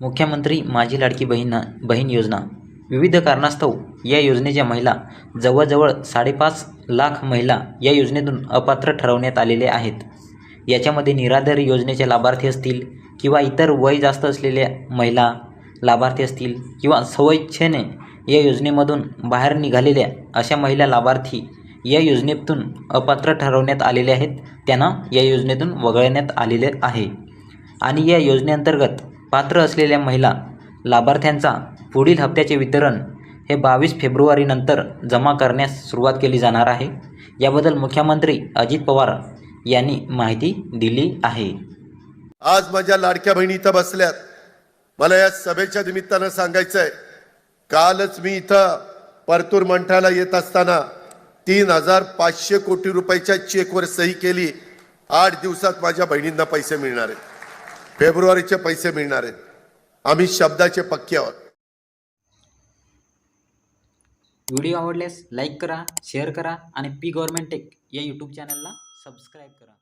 मुख्यमंत्री माझी लाडकी बहीण बहीण योजना. विविध कारणास्तव या योजनेच्या महिला जवळजवळ साडेपाच लाख महिला या योजनेतून अपात्र ठरवण्यात आलेले आहेत. याच्यामध्ये निराधार योजनेचे लाभार्थी असतील किंवा इतर वय जास्त असलेल्या महिला लाभार्थी असतील किंवा स्वइच्छेने या योजनेमधून बाहेर निघालेल्या अशा महिला लाभार्थी या योजनेतून अपात्र ठरवण्यात आलेले आहेत त्यांना या योजनेतून वगळण्यात आलेले आहे. आणि या योजनेअंतर्गत पात्र असलेल्या महिला लाभार्थ्यांचा पुढील हप्त्याचे वितरण हे बावीस फेब्रुवारीनंतर जमा करण्यास सुरुवात केली जाणार आहे. याबद्दल मुख्यमंत्री अजित पवार यांनी माहिती दिली आहे. आज माझ्या लाडक्या बहिणी इथं बसल्यात. मला या सभेच्या निमित्तानं सांगायचं आहे कालच मी इथं परतूर मंठाला येत असताना तीन हजार पाचशे कोटी रुपयाच्या चेकवर सही केली. आठ दिवसात माझ्या बहिणींना पैसे मिळणार आहेत. फेब्रुवारीचे पैसे मिळणार आहेत. आम्ही शब्दाचे पक्के आहोत. व्हिडिओ आवडल्यास लाईक करा शेअर करा आणि पी गव्हर्नमेंट टेक या यूट्यूब चॅनलला सबस्क्राईब करा.